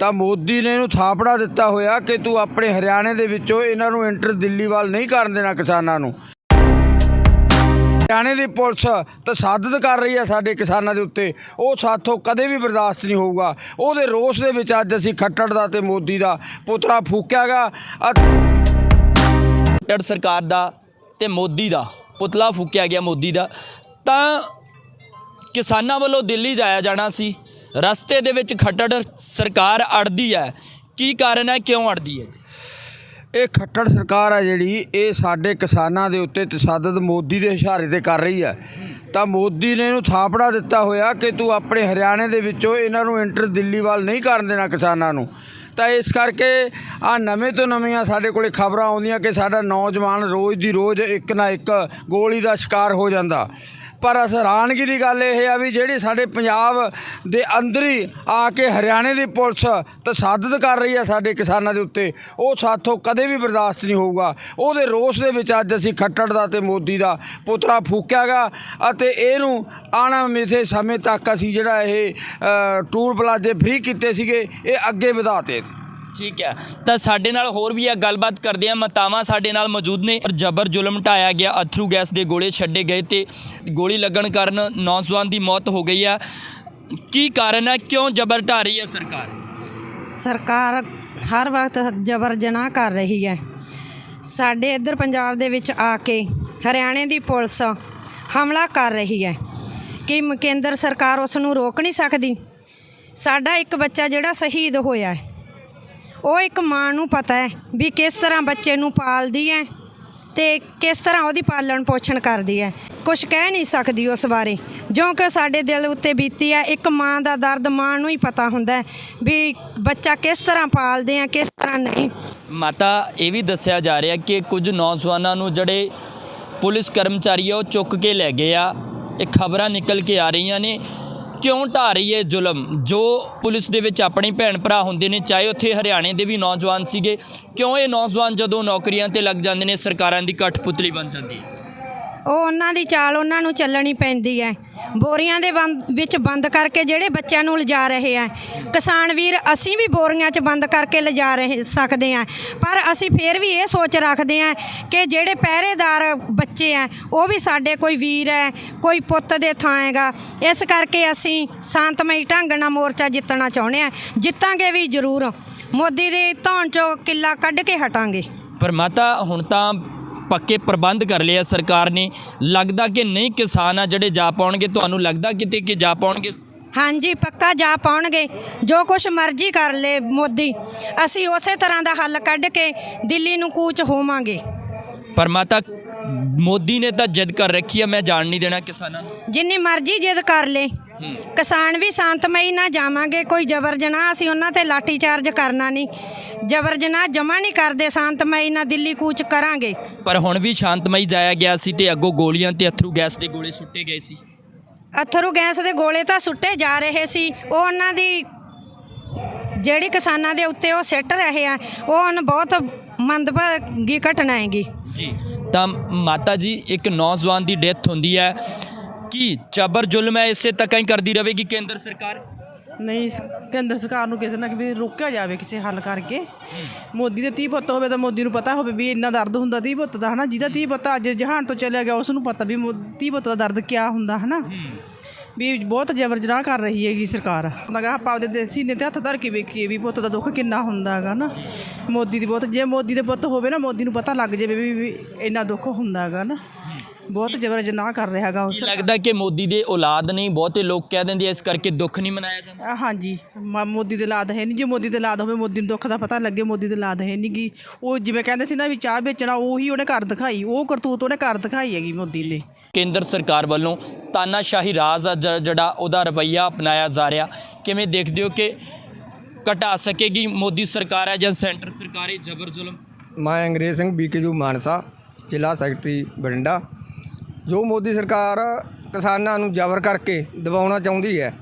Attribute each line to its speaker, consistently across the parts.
Speaker 1: ਤਾਂ ਮੋਦੀ ਨੇ ਇਹਨੂੰ ਥਾਪੜਾ ਦਿੱਤਾ ਹੋਇਆ ਕਿ ਤੂੰ ਆਪਣੇ ਹਰਿਆਣੇ ਦੇ ਵਿੱਚੋਂ ਇਹਨਾਂ ਨੂੰ ਇੰਟਰ ਦਿੱਲੀ ਵੱਲ ਨਹੀਂ ਕਰਨ ਦੇਣਾ ਕਿਸਾਨਾਂ ਨੂੰ। ਹਰਿਆਣੇ ਦੀ ਪੁਲਿਸ ਤਸਾਦਦ ਕਰ ਰਹੀ ਹੈ ਸਾਡੇ ਕਿਸਾਨਾਂ ਦੇ ਉੱਤੇ। ਉਹ ਸਾਥੋਂ ਕਦੇ ਵੀ ਬਰਦਾਸ਼ਤ ਨਹੀਂ ਹੋਊਗਾ। ਉਹਦੇ ਰੋਸ ਦੇ ਵਿੱਚ ਅੱਜ ਅਸੀਂ ਖੱਟੜ ਦਾ ਤੇ ਮੋਦੀ ਦਾ ਪੁਤਲਾ ਫੂਕਿਆਗਾ।
Speaker 2: ਖੱਟੜ ਸਰਕਾਰ ਦਾ ਤੇ ਮੋਦੀ ਦਾ, ਪੁਤਲਾ ਫੂਕਿਆ ਗਿਆ ਮੋਦੀ ਦਾ। ਤਾਂ ਕਿਸਾਨਾਂ ਵੱਲੋਂ ਦਿੱਲੀ ਜਾਇਆ ਜਾਣਾ ਸੀ। ਰਸਤੇ ਦੇ ਵਿੱਚ ਖੱਟੜ ਸਰਕਾਰ ਅੜਦੀ ਹੈ। ਕੀ ਕਾਰਨ ਹੈ? ਕਿਉਂ ਅੜਦੀ ਹੈ ਜੀ?
Speaker 1: ਇਹ ਖੱਟੜ ਸਰਕਾਰ ਹੈ ਜਿਹੜੀ, ਇਹ ਸਾਡੇ ਕਿਸਾਨਾਂ ਦੇ ਉੱਤੇ ਤਸਾਦਦ ਮੋਦੀ ਦੇ ਇਸ਼ਾਰੇ ਤੇ ਕਰ ਰਹੀ ਹੈ। ਤਾਂ ਮੋਦੀ ਨੇ ਇਹਨੂੰ ਥਾਪੜਾ ਦਿੱਤਾ ਹੋਇਆ ਕਿ ਤੂੰ ਆਪਣੇ ਹਰਿਆਣੇ ਦੇ ਵਿੱਚੋਂ ਇਹਨਾਂ ਨੂੰ ਇੰਟਰ ਦਿੱਲੀ ਵੱਲ ਨਹੀਂ ਕਰਨ ਦੇਣਾ ਕਿਸਾਨਾਂ ਨੂੰ। ਤਾਂ ਇਸ ਕਰਕੇ ਆ ਨਵੇਂ ਤੋਂ ਨਵੀਆਂ ਸਾਡੇ ਕੋਲੇ ਖਬਰਾਂ ਆਉਂਦੀਆਂ ਕਿ ਸਾਡਾ ਨੌਜਵਾਨ ਰੋਜ਼ ਦੀ ਰੋਜ਼ ਇੱਕ ਨਾ ਇੱਕ ਗੋਲੀ ਦਾ ਸ਼ਿਕਾਰ ਹੋ ਜਾਂਦਾ। ਪਰ ਹੈਰਾਨਗੀ ਦੀ ਗੱਲ ਇਹ ਆ ਵੀ ਜਿਹੜੀ ਸਾਡੇ ਪੰਜਾਬ ਦੇ ਅੰਦਰ ਹੀ ਆ ਕੇ ਹਰਿਆਣੇ ਦੀ ਪੁਲਿਸ ਤਸਾਦਦ ਕਰ ਰਹੀ ਹੈ ਸਾਡੇ ਕਿਸਾਨਾਂ ਦੇ ਉੱਤੇ, ਉਹ ਸਾਥੋਂ ਕਦੇ ਵੀ ਬਰਦਾਸ਼ਤ ਨਹੀਂ ਹੋਊਗਾ। ਉਹਦੇ ਰੋਸ ਦੇ ਵਿੱਚ ਅੱਜ ਅਸੀਂ ਖੱਟੜ ਦਾ ਤੇ ਮੋਦੀ ਦਾ ਪੁਤਲਾ ਫੂਕਿਆਗਾ ਅਤੇ ਇਹਨੂੰ ਆਣਾ ਮਿਥੇ ਸਮੇਂ ਤੱਕ ਅਸੀਂ ਜਿਹੜਾ ਇਹ ਟੂਲ ਪਲਾਜ਼ੇ ਫ੍ਰੀ ਕੀਤੇ ਸੀਗੇ, ਇਹ ਅੱਗੇ ਵਧਾਤੇ
Speaker 2: ਠੀਕ ਹੈ। ਤਾਂ ਸਾਡੇ ਨਾਲ ਹੋਰ ਵੀ ਆ ਗੱਲਬਾਤ ਕਰਦੇ ਆ ਮਾਤਾਵਾਂ ਸਾਡੇ ਨਾਲ ਮੌਜੂਦ ਨੇ ਜਬਰ ਜ਼ੁਲਮ ਢਾਇਆ ਗਿਆ। ਅਥਰੂ ਗੈਸ ਦੇ ਗੋਲੇ ਛੱਡੇ ਗਏ ਤੇ ਗੋਲੀ ਲੱਗਣ ਕਾਰਨ ਨੌਜਵਾਨ ਦੀ ਮੌਤ ਹੋ ਗਈ ਆ ਕੀ ਕਾਰਨ ਹੈ? ਕਿਉਂ ਜਬਰ ਢਾ ਰਹੀ ਹੈ ਸਰਕਾਰ?
Speaker 3: ਸਰਕਾਰ ਹਰ ਵਕਤ ਜਬਰ ਜਨਾਹ ਕਰ ਰਹੀ ਹੈ। ਸਾਡੇ ਇੱਧਰ ਪੰਜਾਬ ਦੇ ਵਿੱਚ ਆ ਕੇ ਹਰਿਆਣੇ ਦੀ ਪੁਲਿਸ ਹਮਲਾ ਕਰ ਰਹੀ ਹੈ। ਕਿ ਕੇਂਦਰ ਸਰਕਾਰ ਉਸ ਨੂੰ ਰੋਕ ਨਹੀਂ ਸਕਦੀ? ਸਾਡਾ ਇੱਕ ਬੱਚਾ ਜਿਹੜਾ ਸ਼ਹੀਦ ਹੋਇਆ ਹੈ। ਉਹ ਇੱਕ ਮਾਂ ਨੂੰ ਪਤਾ ਹੈ ਵੀ ਕਿਸ ਤਰ੍ਹਾਂ ਬੱਚੇ ਨੂੰ ਪਾਲਦੀ ਹੈ ਤੇ ਕਿਸ ਤਰ੍ਹਾਂ ਉਹਦੀ ਪਾਲਣ ਪੋਸ਼ਣ ਕਰਦੀ ਹੈ। ਕੁਝ ਕਹਿ ਨਹੀਂ ਸਕਦੀ ਉਸ ਬਾਰੇ। ਜੋ ਕਿ ਸਾਡੇ ਦਿਲ ਉੱਤੇ ਬੀਤੀ ਹੈ, ਇੱਕ ਮਾਂ ਦਾ ਦਰਦ ਮਾਂ ਨੂੰ ਹੀ ਪਤਾ ਹੁੰਦਾ ਵੀ ਬੱਚਾ ਕਿਸ ਤਰ੍ਹਾਂ ਪਾਲਦੇ ਆ, ਕਿਸ ਤਰ੍ਹਾਂ ਨਹੀਂ।
Speaker 2: ਮਾਤਾ, ਇਹ ਵੀ ਦੱਸਿਆ ਜਾ ਰਿਹਾ ਕਿ ਕੁਝ ਨੌਜਵਾਨਾਂ ਨੂੰ ਜਿਹੜੇ ਪੁਲਿਸ ਕਰਮਚਾਰੀ ਆ, ਉਹ ਚੁੱਕ ਕੇ ਲੈ ਗਏ ਆ। ਇਹ ਖਬਰਾਂ ਨਿਕਲ ਕੇ ਆ ਰਹੀਆਂ ਨੇ। ਕਿਉਂ ਢਾ ਰਹੀ ਹੈ ਜ਼ੁਲਮ? ਜੋ ਪੁਲਿਸ ਦੇ ਵਿੱਚ ਆਪਣੇ ਭੈਣ ਭਰਾ ਹੁੰਦੇ ਨੇ, ਚਾਹੇ ਉੱਥੇ ਹਰਿਆਣੇ ਦੇ ਵੀ ਨੌਜਵਾਨ ਸੀਗੇ, ਕਿਉਂ ਇਹ ਨੌਜਵਾਨ ਜਦੋਂ ਨੌਕਰੀਆਂ ਤੇ ਲੱਗ ਜਾਂਦੇ ਨੇ, ਸਰਕਾਰਾਂ ਦੀ ਕਠਪੁਤਲੀ ਬਣ ਜਾਂਦੀ ਹੈ?
Speaker 3: ਉਹ ਉਹਨਾਂ ਦੀ ਚਾਲ ਉਹਨਾਂ ਨੂੰ ਚੱਲਣੀ ਪੈਂਦੀ ਹੈ। ਬੋਰੀਆਂ ਦੇ ਬੰਦ, ਵਿੱਚ ਬੰਦ ਕਰਕੇ ਜਿਹੜੇ ਬੱਚਿਆਂ ਨੂੰ ਲਿਜਾ ਰਹੇ ਆ ਕਿਸਾਨ ਵੀਰ, ਅਸੀਂ ਵੀ ਬੋਰੀਆਂ 'ਚ ਬੰਦ ਕਰਕੇ ਲਿਜਾ ਰਹੇ, ਸਕਦੇ ਆ ਪਰ ਅਸੀਂ ਫੇਰ ਵੀ ਇਹ ਸੋਚ ਰੱਖਦੇ ਆ ਕਿ ਜਿਹੜੇ ਪਹਿਰੇਦਾਰ ਬੱਚੇ ਆ ਉਹ ਵੀ ਸਾਡੇ ਕੋਈ ਵੀਰ ਹੈ, ਕੋਈ ਪੁੱਤ ਦੇ ਥਾਂ ਹੈਗਾ। ਇਸ ਕਰਕੇ ਅਸੀਂ ਸ਼ਾਂਤਮਈ ਢੰਗ ਨਾਲ ਮੋਰਚਾ ਜਿੱਤਣਾ ਚਾਹੁੰਦੇ ਆ ਜਿੱਤਾਂਗੇ ਵੀ ਜ਼ਰੂਰ। ਮੋਦੀ ਦੇ ਧੌਣ 'ਚੋਂ ਕਿੱਲਾ ਕੱਢ ਕੇ ਹਟਾਂਗੇ।
Speaker 2: ਪਰ ਮਾਤਾ, ਹੁਣ ਤਾਂ ਪੱਕੇ ਪ੍ਰਬੰਧ ਕਰ ਲਿਆ ਸਰਕਾਰ ਨੇ। ਲੱਗਦਾ ਕਿ ਨਹੀਂ ਕਿਸਾਨ ਆ ਜਿਹੜੇ ਜਾ ਪਾਉਣਗੇ ਤੁਹਾਨੂੰ ਲੱਗਦਾ ਕਿਤੇ ਕਿ ਜਾ ਪਾਉਣਗੇ?
Speaker 3: ਹਾਂਜੀ ਪੱਕਾ ਜਾ ਪਾਉਣਗੇ। ਜੋ ਕੁਛ ਮਰਜ਼ੀ ਕਰ ਲੇ ਮੋਦੀ ਅਸੀਂ ਉਸੇ ਤਰ੍ਹਾਂ ਦਾ ਹੱਲ ਕੱਢ ਕੇ ਦਿੱਲੀ ਨੂੰ ਕੂਚ ਹੋਵਾਂਗੇ।
Speaker 2: ਪਰ ਮਾਤਾ ਮੋਦੀ ਨੇ ਤਾਂ ਜਿੱਦ ਕਰ ਰੱਖੀ ਆ ਮੈਂ ਜਾਣ ਨਹੀਂ ਦੇਣਾ ਕਿਸਾਨਾਂ ਨੂੰ।
Speaker 3: ਜਿੰਨੀ ਮਰਜ਼ੀ ਜਿੱਦ ਕਰ ਲੇ। ਕਿਸਾਨ ਵੀ ਸ਼ਾਂਤਮਈ ਨਾ ਜਾਵਾਂਗੇ ਕੋਈ ਜਬਰ ਜਨਾਹ ਅਸੀਂ ਉਹਨਾਂ ਤੇ ਲਾਠੀ ਚਾਰਜ ਕਰਨਾ ਨਹੀਂ। ਜਬਰ ਜਨਾਹ ਜਮਾ ਨਹੀਂ ਕਰਦੇ ਸ਼ਾਂਤਮਈ ਨਾ ਦਿੱਲੀ ਕੂਚ ਕਰਾਂਗੇ।
Speaker 2: ਪਰ ਹੁਣ ਵੀ ਸ਼ਾਂਤਮਈ ਜਾਇਆ ਗਿਆ ਸੀ ਤੇ ਅੱਗੋਂ ਗੋਲੀਆਂ ਤੇ ਅਥਰੂ ਗੈਸ ਦੇ ਗੋਲੇ ਸੁੱਟੇ ਗਏ ਸੀ।
Speaker 3: ਅਥਰੂ ਗੈਸ ਦੇ ਗੋਲੇ ਤਾਂ ਸੁੱਟੇ ਜਾ ਰਹੇ ਸੀ। ਉਹ ਉਹਨਾਂ ਦੀ ਜਿਹੜੀ ਕਿਸਾਨਾਂ ਦੇ ਉੱਤੇ ਉਹ ਸਿੱਟ ਰਹੇ ਆ ਉਹ ਹੁਣ ਬਹੁਤ ਮੰਦਭਾਗੀ ਘਟਨਾ ਹੈਗੀ।
Speaker 2: ਜੀ ਤਾਂ ਮਾਤਾ ਜੀ ਇੱਕ ਨੌਜਵਾਨ ਦੀ ਡੈਥ ਹੁੰਦੀ ਹੈ। ਕੀ ਜਬਰ ਜ਼ੁਲਮ ਹੈ, ਇਸੇ ਤੱਕ ਹੀ ਕਰਦੀ ਰਹੇਗੀ ਕੇਂਦਰ ਸਰਕਾਰ?
Speaker 4: ਨਹੀਂ ਸ- ਕੇਂਦਰ ਸਰਕਾਰ ਨੂੰ ਕਿਸੇ ਨਾ ਕਿਸੇ ਰੋਕਿਆ ਜਾਵੇ ਕਿਸੇ ਹੱਲ ਕਰਕੇ। ਮੋਦੀ ਦੇ ਧੀ ਪੁੱਤ ਹੋਵੇ ਤਾਂ ਮੋਦੀ ਨੂੰ ਪਤਾ ਹੋਵੇ ਵੀ ਇੰਨਾ ਦਰਦ ਹੁੰਦਾ ਧੀ ਪੁੱਤ ਦਾ, ਹਨਾ? ਜਿਹਦਾ ਧੀ ਪੁੱਤ ਅੱਜ ਜਹਾਨ ਤੋਂ ਚਲਿਆ ਗਿਆ ਉਸ ਨੂੰ ਪਤਾ ਵੀ 30 ਪੁੱਤ ਦਾ ਦਰਦ ਕਿਆ ਹੁੰਦਾ, ਹਨਾ? ਵੀ ਬਹੁਤ ਜ਼ਬਰ ਜਨਾਹ ਕਰ ਰਹੀ ਹੈਗੀ ਸਰਕਾਰ। ਮੈਂ ਕਿਹਾ ਆਪਾਂ ਆਪਦੇ ਦੇਸੀ ਸੀਨੇ ਤੇ ਹੱਥ ਧਰ ਕੇ ਵੇਖੀਏ ਵੀ ਪੁੱਤ ਦਾ ਦੁੱਖ ਕਿੰਨਾ ਹੁੰਦਾ ਹੈਗਾ ਨਾ ਮੋਦੀ ਦੀ ਬਹੁਤ ਜੇ ਮੋਦੀ ਦੇ ਪੁੱਤ ਹੋਵੇ ਨਾ, ਮੋਦੀ ਨੂੰ ਪਤਾ ਲੱਗ ਜਾਵੇ ਵੀ ਵੀ ਇੰਨਾ ਦੁੱਖ ਹੁੰਦਾ ਹੈਗਾ ਨਾ ਬਹੁਤ ਜ਼ਬਰ ਜਨਾਹ ਕਰ ਰਿਹਾ ਹੈਗਾ ਉਸ
Speaker 2: ਕੀ ਲੱਗਦਾ ਕਿ ਮੋਦੀ ਦੇ ਔਲਾਦ ਨਹੀਂ ਬਹੁਤੇ ਲੋਕ ਕਹਿ ਦਿੰਦੇ ਆ ਇਸ ਕਰਕੇ ਦੁੱਖ ਨਹੀਂ ਮਨਾਇਆ ਜਾਂਦਾ?
Speaker 4: ਹਾਂਜੀ ਮ- ਮੋਦੀ ਦੇ ਲਾਦ ਹੈ ਨਹੀਂ ਜੇ ਮੋਦੀ ਦੇ ਲਾਦ ਹੋਵੇ ਮੋਦੀ ਨੂੰ ਦੁੱਖ ਦਾ ਪਤਾ ਲੱਗੇ ਮੋਦੀ ਦੇ ਲਾਦ ਹੈ ਨਹੀਂ ਗੀ ਉਹ ਜਿਵੇਂ ਕਹਿੰਦੇ ਸੀ ਨਾ ਵੀ ਚਾਹ ਵੇਚਣਾ ਉਹੀ ਉਹਨੇ ਕਰ ਦਿਖਾਈ ਉਹ ਕਰਤੂਤ ਉਹਨੇ ਕਰ ਦਿਖਾਈ ਹੈਗੀ ਮੋਦੀ ਨੇ
Speaker 2: ਕੇਂਦਰ ਸਰਕਾਰ ਵੱਲੋਂ ਤਾਨਾਸ਼ਾਹੀ ਰਾਜ ਆ ਜ- ਜਿਹੜਾ ਉਹਦਾ ਰਵੱਈਆ ਅਪਣਾਇਆ ਜਾ ਰਿਹਾ। ਕਿਵੇਂ ਦੇਖਦੇ ਹੋ ਕਿ ਘਟਾ ਸਕੇਗੀ ਮੋਦੀ ਸਰਕਾਰ ਹੈ ਜਾਂ ਸੈਂਟਰ ਸਰਕਾਰ ਹੈ? ਜਬਰ ਜ਼ੁਲਮ।
Speaker 5: ਮੈਂ ਅੰਗਰੇਜ਼ ਸਿੰਘ ਬੀਕੇਯੂ ਮਾਨਸਾ ਜ਼ਿਲ੍ਹਾ ਸੈਕਟਰੀ ਬਠਿੰਡਾ। ਜੋ ਮੋਦੀ ਸਰਕਾਰ ਕਿਸਾਨਾਂ ਨੂੰ ਜ਼ਬਰ ਕਰਕੇ ਦਬਾਉਣਾ ਚਾਹੁੰਦੀ ਹੈ,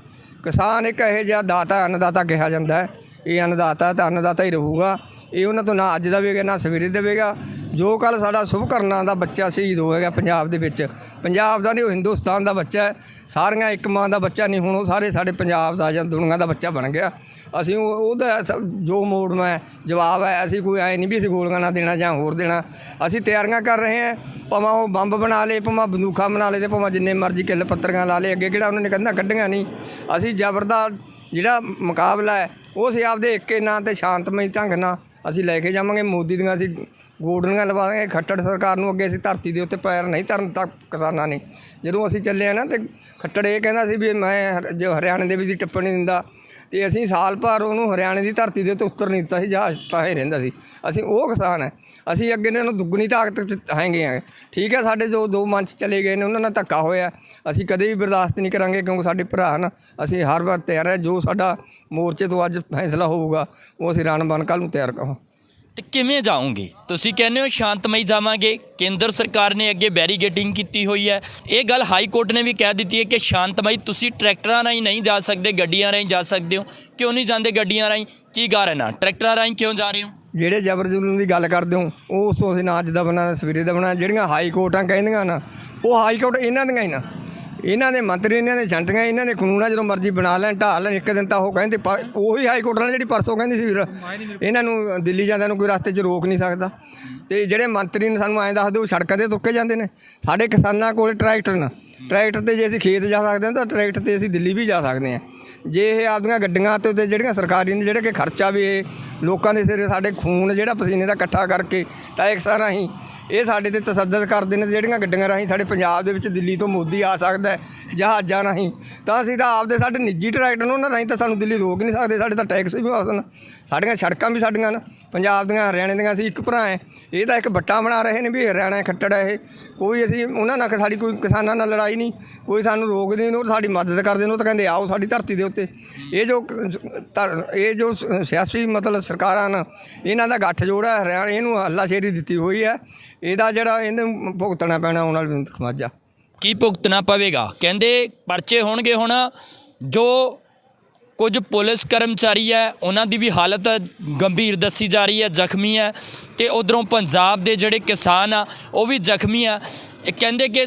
Speaker 5: ਕਿਸਾਨ ਇੱਕ ਇਹੋ ਜਿਹਾ ਦਾਤਾ, ਅੰਨਦਾਤਾ ਕਿਹਾ ਜਾਂਦਾ ਹੈ। ਇਹ ਅੰਨਦਾਤਾ ਤਾਂ ਅੰਨਦਾਤਾ ਹੀ ਰਹੂਗਾ। ਇਹ ਉਹਨਾਂ ਤੋਂ ਨਾ ਅੱਜ ਦੇਵੇਗਾ, ਨਾ ਸਵੇਰੇ ਦੇਵੇਗਾ। ਜੋ ਕੱਲ ਸਾਡਾ ਸ਼ੁਭ ਕਰਨਾ ਦਾ ਬੱਚਾ ਸ਼ਹੀਦ ਹੋਏਗਾ ਪੰਜਾਬ ਦੇ ਵਿੱਚ। ਪੰਜਾਬ ਦਾ ਨਹੀਂ, ਉਹ ਹਿੰਦੁਸਤਾਨ ਦਾ ਬੱਚਾ ਹੈ। ਸਾਰੀਆਂ ਇੱਕ ਮਾਂ ਦਾ ਬੱਚਾ ਨਹੀਂ, ਹੁਣ ਉਹ ਸਾਰੇ ਸਾਡੇ ਪੰਜਾਬ ਦਾ ਜਾਂ ਦੁਨੀਆ ਦਾ ਬੱਚਾ ਬਣ ਗਿਆ। ਅਸੀਂ ਉਹ- ਉਹਦਾ ਸ- ਜੋ ਮੋੜ ਹੈ ਜਵਾਬ ਹੈ, ਅਸੀਂ ਕੋਈ ਐ ਨਹੀਂ ਵੀ ਅਸੀਂ ਗੋਲੀਆਂ ਨਾ ਦੇਣਾ ਜਾਂ ਹੋਰ ਦੇਣਾ। ਅਸੀਂ ਤਿਆਰੀਆਂ ਕਰ ਰਹੇ ਹਾਂ, ਭਾਵੇਂ ਉਹ ਬੰਬ ਬਣਾ ਲੇ ਭਾਵੇਂ ਬੰਦੂਕਾਂ ਬਣਾ ਲੇ ਤੇ ਭਾਵੇਂ ਜਿੰਨੇ ਮਰਜ਼ੀ ਕਿੱਲ ਪੱਤਰੀਆਂ ਲਾ ਲੇ ਅੱਗੇ ਕਿਹੜਾ ਉਹਨਾਂ ਨੇ ਕੰਧਾਂ ਕੱਢੀਆਂ ਨਹੀਂ। ਅਸੀਂ ਜ਼ਬਰਦਸਤ ਜਿਹੜਾ ਮੁਕਾਬਲਾ ਹੈ ਉਹ ਅਸੀਂ ਆਪਦੇ ਏਕੇ ਨਾਂ ਤੇ ਸ਼ਾਂਤਮਈ ਢੰਗ ਨਾਲ ਅਸੀਂ ਲੈ ਕੇ ਜਾਵਾਂਗੇ, ਮੋਦੀ ਦੀਆਂ ਅਸੀਂ ਗੋਡਣੀਆਂ ਲਵਾਵਾਂਗੇ ਖੱਟੜ ਸਰਕਾਰ ਨੂੰ ਅੱਗੇ ਅਸੀਂ ਧਰਤੀ ਦੇ ਉੱਤੇ ਪੈਰ ਨਹੀਂ ਧਰਨ ਤੱਕ ਕਿਸਾਨਾਂ ਨੇ। ਜਦੋਂ ਅਸੀਂ ਚੱਲੇ ਆ ਨਾ ਤੇ ਖੱਟੜ ਇਹ ਕਹਿੰਦਾ ਸੀ ਵੀ ਮੈਂ ਹਰ- ਜੋ ਹਰਿਆਣੇ ਦੇ ਵੀ ਦੀ ਟਿੱਪਣੀ ਦਿੰਦਾ ਤੇ ਅਸੀਂ ਸਾਲ ਭਰ ਉਹਨੂੰ ਹਰਿਆਣੇ ਦੀ ਧਰਤੀ ਦੇ ਉੱਤੇ ਉੱਤਰ ਨਹੀਂ ਦਿੱਤਾ ਸੀ, ਜਹਾਜ਼ ਤਾਂ ਹੀ ਰਹਿੰਦਾ ਸੀ। ਅਸੀਂ ਉਹ ਕਿਸਾਨ ਹੈ। ਅਸੀਂ ਅੱਗੇ ਇਹਨਾਂ ਨੂੰ ਦੁੱਗਣੀ ਤਾਕਤ ਚ ਹੈਗੇ ਆ ਠੀਕ ਹੈ, ਸਾਡੇ ਜੋ ਦੋ ਮੰਚ ਚਲੇ ਗਏ ਨੇ, ਉਹਨਾਂ ਨਾਲ ਧੱਕਾ ਹੋਇਆ। ਅਸੀਂ ਕਦੇ ਵੀ ਬਰਦਾਸ਼ਤ ਨਹੀਂ ਕਰਾਂਗੇ ਕਿਉਂਕਿ ਸਾਡੇ ਭਰਾ ਹਨ। ਅਸੀਂ ਹਰ ਵਾਰ ਤਿਆਰ ਹੈ। ਜੋ ਸਾਡਾ ਮੋਰਚੇ ਤੋਂ ਅੱਜ ਫੈਸਲਾ ਹੋਊਗਾ, ਉਹ ਅਸੀਂ ਰਣ ਬਣ ਕੱਲ੍ਹ ਨੂੰ ਤਿਆਰ ਕਰਾਂ
Speaker 2: ਤੇ ਕਿਵੇਂ ਜਾਓਗੇ? ਤੁਸੀਂ ਕਹਿੰਦੇ ਹੋ ਸ਼ਾਂਤਮਈ ਜਾਵਾਂਗੇ। ਕੇਂਦਰ ਸਰਕਾਰ ਨੇ ਅੱਗੇ ਬੈਰੀਗੇਟਿੰਗ ਕੀਤੀ ਹੋਈ ਹੈ। ਇਹ ਗੱਲ ਹਾਈ ਕੋਰਟ ਨੇ ਵੀ ਕਹਿ ਦਿੱਤੀ ਹੈ ਕਿ ਸ਼ਾਂਤਮਈ ਤੁਸੀਂ ਟਰੈਕਟਰਾਂ ਰਾਹੀਂ ਨਹੀਂ ਜਾ ਸਕਦੇ, ਗੱਡੀਆਂ ਰਾਹੀਂ ਜਾ ਸਕਦੇ ਹੋ। ਕਿਉਂ ਨਹੀਂ ਜਾਂਦੇ ਗੱਡੀਆਂ ਰਾਹੀਂ? ਕੀ ਕਾਰਨ ਆ? ਟਰੈਕਟਰਾਂ ਰਾਹੀਂ ਕਿਉਂ ਜਾ ਰਹੇ ਹੋ?
Speaker 5: ਜਿਹੜੇ ਜਬਰ ਜ਼ੁਲਮ ਦੀ ਗੱਲ ਕਰਦੇ ਹੋ, ਉਹ ਉਸ ਅਸੀਂ ਨਾ ਅੱਜ ਦਾ ਬਣਾ ਸਵੇਰੇ ਦਾ ਬਣਾ ਜਿਹੜੀਆਂ ਹਾਈ ਕੋਰਟਾਂ ਕਹਿੰਦੀਆਂ ਨਾ, ਉਹ ਹਾਈ ਕੋਰਟ ਇਹਨਾਂ ਦੀਆਂ ਹੀ ਨਾ। ਇਹਨਾਂ ਦੇ ਮੰਤਰੀ, ਇਹਨਾਂ ਦੇ ਛੰਟੀਆਂ ਇਹਨਾਂ ਦੇ ਕਾਨੂੰਨ ਆ ਜਦੋਂ ਮਰਜ਼ੀ ਬਣਾ ਲੈਣ, ਢਾਹ ਲੈਣ, ਇੱਕ ਦਿਨ ਤਾਂ ਉਹ ਕਹਿੰਦੇ ਪਰ ਉਹੀ ਹਾਈ ਕੋਰਟ ਨੇ ਜਿਹੜੀ ਪਰਸੋਂ ਕਹਿੰਦੀ ਸੀ ਵੀਰ, ਇਹਨਾਂ ਨੂੰ ਦਿੱਲੀ ਜਾਂਦਿਆਂ ਨੂੰ ਕੋਈ ਰਸਤੇ 'ਚ ਰੋਕ ਨਹੀਂ ਸਕਦਾ। ਤੇ ਜਿਹੜੇ ਮੰਤਰੀ ਨੇ ਸਾਨੂੰ ਐਂ ਦੱਸ ਦਿਓ ਸੜਕਾਂ ਤੇ ਤੁੱਕੇ ਜਾਂਦੇ ਨੇ। ਸਾਡੇ ਕਿਸਾਨਾਂ ਕੋਲ ਟਰੈਕਟਰ ਨੇ, ਟਰੈਕਟਰ ਤੇ ਜੇ ਅਸੀਂ ਖੇਤ ਜਾ ਸਕਦੇ ਹਾਂ, ਤਾਂ ਟਰੈਕਟਰ ਤੇ ਅਸੀਂ ਦਿੱਲੀ ਵੀ ਜਾ ਸਕਦੇ ਹਾਂ। ਜੇ ਇਹ ਆਪਦੀਆਂ ਗੱਡੀਆਂ ਤੇ ਤੇ ਜਿਹੜੀਆਂ ਸਰਕਾਰੀ ਨੇ, ਜਿਹੜੇ ਕਿ ਖਰਚਾ ਵੀ ਇਹ ਲੋਕਾਂ ਦੇ ਸਿਰੇ ਸਾਡੇ ਖੂਨ ਜਿਹੜਾ ਪਸੀਨੇ ਦਾ ਇਕੱਠਾ ਕਰਕੇ ਟੈਕਸਾਂ ਰਾਹੀਂ ਇਹ ਸਾਡੇ ਤੇ ਤਸੱਦਦ ਕਰਦੇ ਨੇ, ਜਿਹੜੀਆਂ ਗੱਡੀਆਂ ਰਾਹੀਂ ਸਾਡੇ ਪੰਜਾਬ ਦੇ ਵਿੱਚ ਦਿੱਲੀ ਤੋਂ ਮੋਦੀ ਆ ਸਕਦਾ ਜਹਾਜ਼ਾਂ ਰਾਹੀਂ, ਤਾਂ ਅਸੀਂ ਤਾਂ ਆਪਦੇ ਸਾਡੇ ਨਿੱਜੀ ਟਰੈਕਟਰ ਨੂੰ ਉਹਨਾਂ ਰਾਹੀਂ ਤਾਂ ਸਾਨੂੰ ਦਿੱਲੀ ਰੋਕ ਨਹੀਂ ਸਕਦੇ, ਸਾਡੇ ਤਾਂ ਟੈਕਸ ਵੀ ਵਾਸਨ ਸਾਡੀਆਂ ਸੜਕਾਂ ਵੀ ਸਾਡੀਆਂ ਨੇ। ਪੰਜਾਬ ਦੀਆਂ ਹਰਿਆਣੇ ਦੀਆਂ ਅਸੀਂ ਇੱਕ ਭਰਾ ਹੈ। ਇਹ ਤਾਂ ਇੱਕ ਬੱਟਾ ਬਣਾ ਰਹੇ ਨੇ ਵੀ ਹਰਿਆਣਾ ਖੱਟੜ ਹੈ ਇਹ। ਕੋਈ ਅਸੀਂ ਉਹਨਾਂ ਨਾਲ ਸਾਡੀ ਕੋਈ ਕਿਸਾਨਾਂ ਨਾਲ ਲੜਾਈ ਨਹੀਂ, ਕੋਈ ਸਾਨੂੰ ਰੋਕਦੇ ਨਹੀਂ ਉਹ ਸਾਡੀ ਮਦਦ ਕਰਦੇ ਨੇ ਉਹ ਤਾਂ ਕਹਿੰਦੇ ਆਓ ਸਾਡੀ ਧਰਤੀ ਦੇ ਉੱਤੇ। ਇਹ ਜੋ ਧਰ- ਇਹ ਜੋ ਸਿਆਸੀ ਮਤਲਬ ਸਰਕਾਰਾਂ ਨਾ, ਇਹਨਾਂ ਦਾ ਗੱਠ ਜੋੜਾ ਹਰਿਆਣਾ ਇਹਨੂੰ ਹੱਲਾਸ਼ੇਰੀ ਦਿੱਤੀ ਹੋਈ ਹੈ ਇਹਦਾ ਜਿਹੜਾ ਇਹਨੂੰ ਭੁਗਤਣਾ ਪੈਣਾ, ਆਉਣ ਵਾਲੀ ਸਮਾਜਾ
Speaker 2: ਕੀ ਭੁਗਤਣਾ ਪਵੇਗਾ? ਕਹਿੰਦੇ ਪਰਚੇ ਹੋਣਗੇ ਹੁਣ, ਜੋ ਕੁਝ ਪੁਲਿਸ ਕਰਮਚਾਰੀ ਹੈ, ਉਹਨਾਂ ਦੀ ਵੀ ਹਾਲਤ ਗੰਭੀਰ ਦੱਸੀ ਜਾ ਰਹੀ ਹੈ, ਜ਼ਖਮੀ ਹੈ ਤੇ ਉਧਰੋਂ ਪੰਜਾਬ ਦੇ ਜਿਹੜੇ ਕਿਸਾਨ ਆ, ਉਹ ਵੀ ਜ਼ਖਮੀ ਆ। ਇਹ ਕਹਿੰਦੇ ਕਿ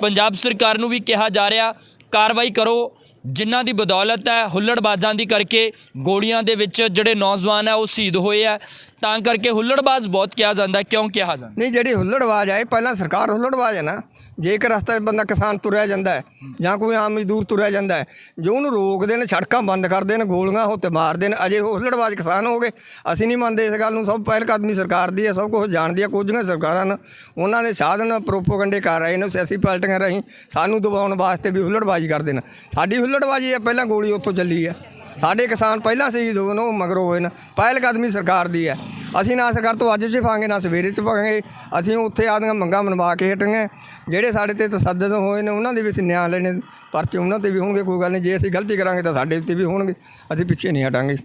Speaker 2: ਪੰਜਾਬ ਸਰਕਾਰ ਨੂੰ ਵੀ ਕਿਹਾ ਜਾ ਰਿਹਾ, ਕਾਰਵਾਈ ਕਰੋ, ਜਿਨ੍ਹਾਂ ਦੀ ਬਦੌਲਤ ਹੈ, ਹੁੱਲੜਬਾਜ਼ਾਂ ਦੀ ਕਰਕੇ ਗੋਲੀਆਂ ਦੇ ਵਿੱਚ ਜਿਹੜੇ ਨੌਜਵਾਨ ਹੈ ਉਹ ਸ਼ਹੀਦ ਹੋਏ ਆ। ਤਾਂ ਕਰਕੇ ਹੁੱਲੜਬਾਜ਼ ਬਹੁਤ ਕਿਹਾ ਜਾਂਦਾ ਕਿਉਂ ਕਿਹਾ ਜਾਂਦਾ
Speaker 5: ਨਹੀਂ, ਜਿਹੜੀ ਹੁੱਲੜਬਾਜ਼ ਹੈ ਪਹਿਲਾਂ ਸਰਕਾਰ ਹੁੱਲੜਬਾਜ਼ ਹੈ ਨਾ। ਜੇਕਰ ਇੱਕ ਰਸਤਾ ਬੰਦਾ ਕਿਸਾਨ ਤੁਰਿਆ ਜਾਂਦਾ ਹੈ ਜਾਂ ਕੋਈ ਆਮ ਮਜ਼ਦੂਰ ਤੁਰਿਆ ਜਾਂਦਾ ਹੈ, ਜੋ ਉਹਨੂੰ ਰੋਕਦੇ ਨੇ, ਸੜਕਾਂ ਬੰਦ ਕਰਦੇ ਨੇ ਗੋਲੀਆਂ ਉੱਤੇ ਮਾਰਦੇ ਨੇ ਅਜੇ ਉਹ ਹੁੱਲੜਬਾਜ਼ ਕਿਸਾਨ ਹੋ ਗਏ। ਅਸੀਂ ਨਹੀਂ ਮੰਨਦੇ ਇਸ ਗੱਲ ਨੂੰ, ਸਭ ਪਹਿਲ ਕਦਮੀ ਸਰਕਾਰ ਦੀ ਹੈ, ਸਭ ਕੁਝ ਜਾਣਦੀ ਹੈ, ਕੁਝ ਸਰਕਾਰਾਂ ਨੇ। ਉਹਨਾਂ ਦੇ ਸਾਧਨ ਪ੍ਰੋਪੋਗੰਡੇ ਕਰ ਰਹੇ ਨੇ, ਸਿਆਸੀ ਪਾਰਟੀਆਂ ਰਾਹੀਂ ਸਾਨੂੰ ਦਬਾਉਣ ਵਾਸਤੇ ਵੀ ਹੁੱਲੜਬਾਜ਼ੀ ਕਰਦੇ ਨੇ ਸਾਡੀ ਹੁੱਲੜਬਾਜ਼ੀ ਹੈ, ਪਹਿਲਾਂ ਗੋਲੀ ਉੱਥੋਂ ਚੱਲੀ ਹੈ। ਸਾਡੇ ਕਿਸਾਨ ਪਹਿਲਾਂ ਸ਼ਹੀਦ ਹੋਏ ਉਹ ਮਗਰੋਂ ਹੋਏ ਨੇ, ਪਹਿਲ ਕਦਮੀ ਸਰਕਾਰ ਦੀ ਹੈ। ਅਸੀਂ ਨਾ ਸਰਕਾਰ ਤੋਂ ਅੱਜ ਚਫਾਂਗੇ ਨਾ ਸਵੇਰੇ ਚਫਾਂਗੇ ਅਸੀਂ ਉੱਥੇ ਆਦੀਆਂ ਮੰਗਾਂ ਮਨਵਾ ਕੇ ਹਟਾਂਗੇ ਜਿਹੜੇ ਸਾਡੇ ਤੇ ਤਸੱਦਦ ਹੋਏ ਨੇ, ਉਹਨਾਂ ਦੇ ਵੀ ਅਸੀਂ ਨਿਆਂ ਲੈਣੇ। ਪਰਚੇ ਉਹਨਾਂ ਤੇ ਵੀ ਹੋਣਗੇ, ਕੋਈ ਗੱਲ ਨਹੀਂ। ਜੇ ਅਸੀਂ ਗਲਤੀ ਕਰਾਂਗੇ ਤਾਂ ਸਾਡੇ 'ਤੇ ਵੀ ਹੋਣਗੇ। ਅਸੀਂ ਪਿੱਛੇ ਨਹੀਂ ਹਟਾਂਗੇ।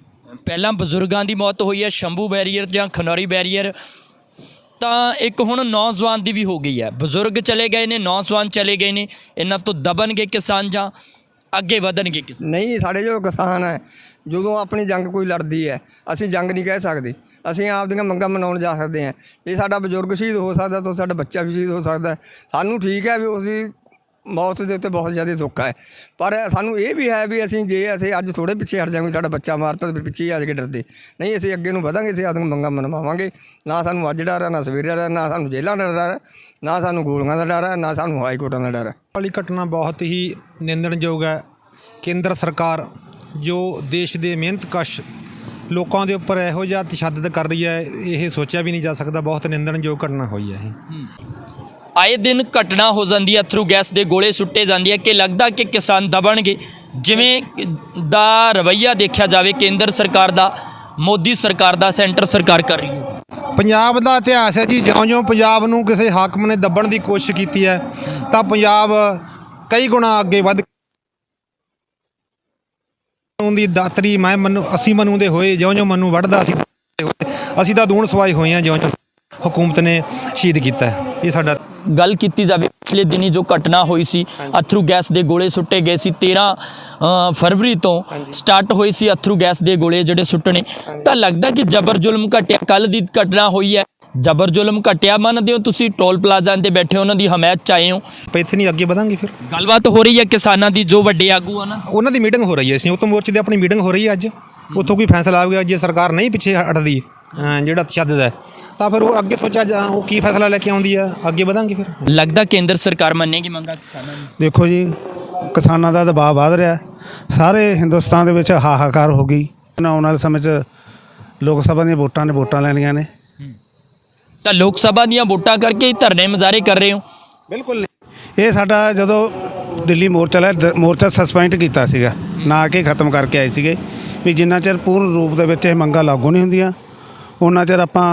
Speaker 2: ਪਹਿਲਾਂ ਬਜ਼ੁਰਗਾਂ ਦੀ ਮੌਤ ਹੋਈ ਹੈ, ਸ਼ੰਭੂ ਬੈਰੀਅਰ ਜਾਂ ਖਨੌਰੀ ਬੈਰੀਅਰ। ਤਾਂ ਇੱਕ ਹੁਣ ਨੌਜਵਾਨ ਦੀ ਵੀ ਹੋ ਗਈ ਹੈ। ਬਜ਼ੁਰਗ ਚਲੇ ਗਏ ਨੇ, ਨੌਜਵਾਨ ਚਲੇ ਗਏ ਨੇ। ਇਹਨਾਂ ਤੋਂ ਦਬਣਗੇ ਕਿਸਾਨ ਜਾਂ ਅੱਗੇ ਵਧਣਗੇ ਕਿਸਾਨ
Speaker 5: ਨਹੀਂ, ਸਾਡੇ ਜੋ ਕਿਸਾਨ ਹੈ, ਜਦੋਂ ਆਪਣੀ ਜੰਗ ਕੋਈ ਲੜਦੀ ਹੈ, ਅਸੀਂ ਜੰਗ ਨਹੀਂ ਕਹਿ ਸਕਦੇ। ਅਸੀਂ ਆਪ ਦੀਆਂ ਮੰਗਾਂ ਮਨਾਉਣ ਜਾ ਸਕਦੇ ਹਾਂ। ਜੇ ਸਾਡਾ ਬਜ਼ੁਰਗ ਸ਼ਹੀਦ ਹੋ ਸਕਦਾ, ਤਾਂ ਸਾਡਾ ਬੱਚਾ ਵੀ ਸ਼ਹੀਦ ਹੋ ਸਕਦਾ। ਸਾਨੂੰ ਠੀਕ ਹੈ ਵੀ ਉਸ ਦੀ ਮੌਤ ਦੇ ਉੱਤੇ ਬਹੁਤ ਜ਼ਿਆਦਾ ਦੁੱਖ ਹੈ। ਪਰ ਸਾਨੂੰ ਇਹ ਵੀ ਹੈ ਵੀ ਅਸੀਂ ਜੇ ਅਸੀਂ ਅੱਜ ਥੋੜੇ ਪਿੱਛੇ ਹਟ ਜਾਵਾਂਗੇ ਸਾਡਾ ਬੱਚਾ ਮਾਰਤਾ ਤਾਂ ਫਿਰ ਪਿੱਛੇ ਹੀ ਆ ਕੇ ਡਰਦੇ। ਨਹੀਂ ਅਸੀਂ ਅੱਗੇ ਨੂੰ ਵਧਾਂਗੇ ਅਸੀਂ ਆਪਦੀਆਂ ਮੰਗਾਂ ਮਨਵਾਵਾਂਗੇ ਨਾ ਸਾਨੂੰ ਅੱਜ ਡਰ ਹੈ ਨਾ ਸਵੇਰੇ ਡਰ ਹੈ ਨਾ ਸਾਨੂੰ ਜੇਲ੍ਹਾਂ ਦਾ ਡਰ ਹੈ ਨਾ ਸਾਨੂੰ ਗੋਲੀਆਂ ਦਾ ਡਰ ਹੈ ਨਾ ਸਾਨੂੰ ਹਾਈ ਕੋਰਟਾਂ ਦਾ ਡਰ ਹੈ।
Speaker 6: ਵਾਲੀ ਘਟਨਾ ਬਹੁਤ ਹੀ ਨਿੰਦਣਯੋਗ ਹੈ। ਕੇਂਦਰ ਸਰਕਾਰ ਜੋ ਦੇਸ਼ ਦੇ ਮਿਹਨਤਕਸ਼ ਲੋਕਾਂ ਦੇ ਉੱਪਰ ਇਹੋ ਜਿਹਾ ਤਸ਼ੱਦਦ ਕਰ ਰਹੀ ਹੈ ਇਹ ਸੋਚਿਆ ਵੀ ਨਹੀਂ ਜਾ ਸਕਦਾ। ਬਹੁਤ ਨਿੰਦਣਯੋਗ ਘਟਨਾ ਹੋਈ ਹੈ ਇਹ।
Speaker 2: ਆਏ ਦਿਨ ਘਟਨਾ ਹੋ ਜਾਂਦੀ ਹੈ ਥਰੂ ਗੈਸ ਦੇ ਗੋਲੇ ਸੁੱਟੇ ਜਾਂਦੀ ਹੈ ਕਿ ਲੱਗਦਾ ਕਿ ਕਿਸਾਨ ਦਬਣਗੇ ਜਿਵੇਂ ਦਾ ਰਵਈਆ ਦੇਖਿਆ ਜਾਵੇ, ਕੇਂਦਰ ਸਰਕਾਰ ਦਾ, ਮੋਦੀ ਸਰਕਾਰ ਦਾ, ਸੈਂਟਰ ਸਰਕਾਰ ਕਰ ਰਹੀ ਹੈ
Speaker 6: ਪੰਜਾਬ ਦਾ ਇਤਿਹਾਸ ਹੈ ਜੀ, ਜਿਉਂ-ਜਿਉਂ ਪੰਜਾਬ ਨੂੰ ਕਿਸੇ ਹਾਕਮ ਨੇ ਦੱਬਣ ਦੀ ਕੋਸ਼ਿਸ਼ ਕੀਤੀ ਹੈ, ਤਾਂ ਪੰਜਾਬ ਕਈ ਗੁਣਾ ਅੱਗੇ ਵੱਧ ਦੀ ਦਾਤਰੀ ਮੈਂ ਮਨੂ, ਅਸੀਂ ਮਨੂ ਦੇ ਹੋਏ, ਜਿਉਂ-ਜਿਉਂ ਮਨੂ ਵੱਢਦਾ ਅਸੀਂ ਅਸੀਂ ਤਾਂ ਦੂਣ ਸਵਾਈ ਹੋਏ ਹਾਂ, ਜਿਉਂ-ਜਿਉਂ ਹਕੂਮਤ ਨੇ ਸ਼ਹੀਦ ਕੀਤਾ ਹੈ। ਇਹ ਸਾਡਾ
Speaker 2: ਗੱਲ ਕੀਤੀ ਜਾਵੇ ਪਿਛਲੇ ਦਿਨੀ ਜੋ ਘਟਨਾ ਹੋਈ ਸੀ ਅਥਰੂ ਗੈਸ ਦੇ ਗੋਲੇ ਸੁੱਟੇ ਗਏ ਸੀ 13 ਅ, ਫਰਵਰੀ ਤੋਂ ਸਟਾਰਟ ਹੋਈ ਸੀ ਅਥਰੂ ਗੈਸ ਦੇ ਗੋਲੇ ਜਿਹੜੇ ਸੁੱਟਣੇ। ਤਾਂ ਲੱਗਦਾ ਕਿ ਜਬਰ ਜ਼ੁਲਮ ਘਟਿਆ ਕੱਲ ਦੀ ਘਟਨਾ ਹੋਈ ਹੈ। ਜ਼ਬਰ ਜ਼ੁਲਮ ਘਟਿਆ ਮੰਨਦੇ ਹੋ ਤੁਸੀਂ? ਟੋਲ ਪਲਾਜ਼ਾ ਤੇ ਬੈਠੇ ਉਹਨਾਂ ਦੀ ਹਮਾਇਤ ਚ ਆਏ ਹੋ।
Speaker 6: ਇੱਥੇ ਨਹੀਂ ਅੱਗੇ ਵਧਾਂਗੇ ਫਿਰ।
Speaker 2: ਗੱਲਬਾਤ ਹੋ ਰਹੀ ਹੈ ਕਿਸਾਨਾਂ ਦੀ ਜੋ ਵੱਡੇ ਆਗੂ ਹਨ
Speaker 6: ਉਹਨਾਂ ਦੀ ਮੀਟਿੰਗ ਹੋ ਰਹੀ ਹੈ। ਸੰਯੁਕਤ ਮੋਰਚੇ ਦੀ ਆਪਣੀ ਮੀਟਿੰਗ ਹੋ ਰਹੀ ਹੈ ਅੱਜ। ਉੱਥੋਂ ਕੋਈ ਫੈਸਲਾ ਆਊਗਾ ਜੇ ਸਰਕਾਰ ਨਹੀਂ ਪਿੱਛੇ ਹਟਦੀ ਜਿਹੜਾ ਤਸ਼ੱਦਦ ਹੈ। ਤਾਂ ਫਿਰ ਉਹ ਅੱਗੇ ਸੋਚਾ ਜਾ- ਉਹ ਕੀ ਫੈਸਲਾ ਲੈ ਕੇ ਆਉਂਦੀ ਆ? ਅੱਗੇ ਵਧਾਂਗੇ ਫਿਰ।
Speaker 2: ਲੱਗਦਾ ਕੇਂਦਰ ਸਰਕਾਰ ਮੰਨੇਗੀ ਮੰਗਾ ਕਿਸਾਨਾਂ ਦੀ
Speaker 7: ਦੇਖੋ ਜੀ ਕਿਸਾਨਾਂ ਦਾ ਦਬਾਅ ਵਧ ਰਿਹਾ ਸਾਰੇ ਹਿੰਦੁਸਤਾਨ ਦੇ ਵਿੱਚ ਹਾਹਾਕਾਰ ਹੋ ਗਈ। ਆਉਣ ਵਾਲੇ ਸਮੇਂ 'ਚ ਲੋਕ ਸਭਾ ਦੀਆਂ ਵੋਟਾਂ ਨੇ ਵੋਟਾਂ ਲੈਣੀਆਂ ਨੇ।
Speaker 2: ਤਾਂ ਲੋਕ ਸਭਾ ਦੀਆਂ ਵੋਟਾਂ ਕਰਕੇ ਹੀ ਧਰਨੇ ਮੁਜ਼ਾਹਰੇ ਕਰ ਰਹੇ ਹੋ?
Speaker 7: ਬਿਲਕੁਲ ਇਹ ਸਾਡਾ ਜਦੋਂ ਦਿੱਲੀ ਮੋਰਚਾ ਦ- ਮੋਰਚਾ ਸਸਪੈਂਡ ਕੀਤਾ ਸੀਗਾ ਨਾ ਕਿ ਖਤਮ ਕਰਕੇ ਆਏ ਸੀਗੇ ਵੀ ਜਿੰਨਾ ਚਿਰ ਪੂਰਨ ਰੂਪ ਦੇ ਵਿੱਚ ਇਹ ਮੰਗਾਂ ਲਾਗੂ ਨਹੀਂ ਹੁੰਦੀਆਂ ਉਹਨਾਂ ਚਿਰ ਆਪਾਂ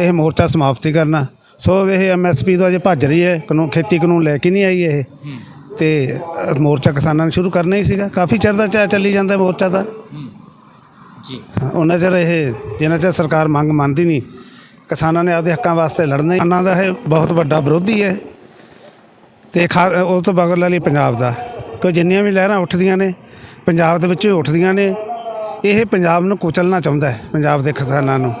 Speaker 7: ਇਹ ਮੋਰਚਾ ਸਮਾਪਤੀ ਕਰਨਾ। ਸੋ ਇਹ ਐਮਐਸਪੀ ਤੋਂ ਅਜੇ ਭੱਜ ਰਹੀ ਹੈ। ਕਾਨੂੰਨ ਖੇਤੀ ਕਾਨੂੰਨ ਲੈ ਕੇ ਨਹੀਂ ਆਈ ਇਹ। ਤੇ ਮੋਰਚਾ ਕਿਸਾਨਾਂ ਨੇ ਸ਼ੁਰੂ ਕਰਨਾ ਹੀ ਸੀਗਾ। ਕਾਫੀ ਚਿਰ ਦਾ ਚ- ਚੱਲੀ ਜਾਂਦਾ ਮੋਰਚਾ ਤਾਂ।
Speaker 2: ਜੀ।
Speaker 7: ਉਹਨਾਂ ਚਿਰ ਇਹ ਜਿੰਨਾ ਚਿਰ ਸਰਕਾਰ ਮੰਗ ਮੰਨਦੀ ਨਹੀਂ ਕਿਸਾਨਾਂ ਨੇ ਆਪਦੇ ਹੱਕਾਂ ਵਾਸਤੇ ਲੜਨਾ ਹੀ। ਉਹਨਾਂ ਦਾ ਇਹ ਬਹੁਤ ਵੱਡਾ ਵਿਰੋਧੀ ਹੈ। ਤੇ ਉਹ ਤੋਂ ਬਗਲ ਵਾਲੀ ਪੰਜਾਬ ਦਾ। ਕਿਉਂ ਜਿੰਨੀਆਂ ਵੀ ਲਹਿਰਾਂ ਉੱਠਦੀਆਂ ਨੇ ਪੰਜਾਬ ਦੇ ਵਿੱਚੋਂ ਉੱਠਦੀਆਂ ਨੇ ਇਹ ਪੰਜਾਬ ਨੂੰ ਕੁਚਲਣਾ ਚਾਹੁੰਦਾ ਹੈ ਪੰਜਾਬ ਦੇ ਕਿਸਾਨਾਂ ਨੂੰ।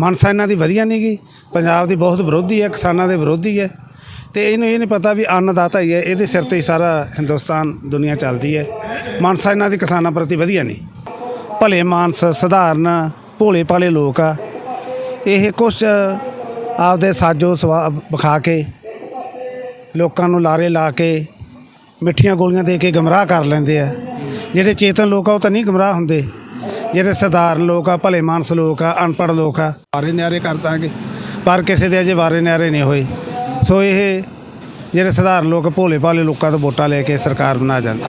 Speaker 7: ਮਨਸਾ ਇਹਨਾਂ ਦੀ ਵਧੀਆ ਨਹੀਂ ਗੀ। ਪੰਜਾਬ ਦੀ ਬਹੁਤ ਵਿਰੋਧੀ ਹੈ, ਕਿਸਾਨਾਂ ਦੇ ਵਿਰੋਧੀ ਹੈ। ਤੇ ਇਹਨੂੰ ਇਹ ਨਹੀਂ ਪਤਾ ਵੀ ਅੰਨਦਾਤਾ ਹੀ ਹੈ, ਇਹਦੇ ਸਿਰ ਤੇ ਹੀ ਸਾਰਾ ਹਿੰਦੁਸਤਾਨ ਦੁਨੀਆ ਚੱਲਦੀ ਹੈ। ਮਨਸਾ ਇਹਨਾਂ ਦੀ ਕਿਸਾਨਾਂ ਪ੍ਰਤੀ ਵਧੀਆ ਨਹੀਂ। ਭਲੇ ਮਾਨਸ, ਸਧਾਰਨ, ਭੋਲੇ ਭਾਲੇ ਲੋਕ ਆ। ਇਹ ਕੁਛ ਆਪਦੇ ਸਾਜੋ ਸਵਾ ਵਿਖਾ ਕੇ, ਲੋਕਾਂ ਨੂੰ ਲਾਰੇ ਲਾ ਕੇ, ਮਿੱਠੀਆਂ ਗੋਲੀਆਂ ਦੇ ਕੇ ਗਮਰਾਹ ਕਰ ਲੈਂਦੇ ਆ। ਜਿਹੜੇ ਚੇਤਨ ਲੋਕ ਆ, ਉਹ ਤਾਂ ਨਹੀਂ ਗਮਰਾਹ ਹੁੰਦੇ। ਜਿਹੜੇ ਸਧਾਰਨ ਲੋਕ ਆ, ਭਲੇ ਮਾਨਸ ਲੋਕ ਆ, ਅਨਪੜ੍ਹ ਲੋਕ ਆ, ਵਾਰੇ ਨਿਆਰੇ ਕਰ ਦਾਂਗੇ। ਪਰ ਕਿਸੇ ਦੇ ਅਜੇ ਵਾਰੇ ਨਿਆਰੇ ਨਹੀਂ ਹੋਏ। ਸੋ ਇਹ ਜਿਹੜੇ ਸਧਾਰਨ ਲੋਕ ਭੋਲੇ ਭਾਲੇ ਲੋਕਾਂ ਤੋਂ ਵੋਟਾਂ ਲੈ ਕੇ ਸਰਕਾਰ ਬਣਾ ਜਾਂਦੇ।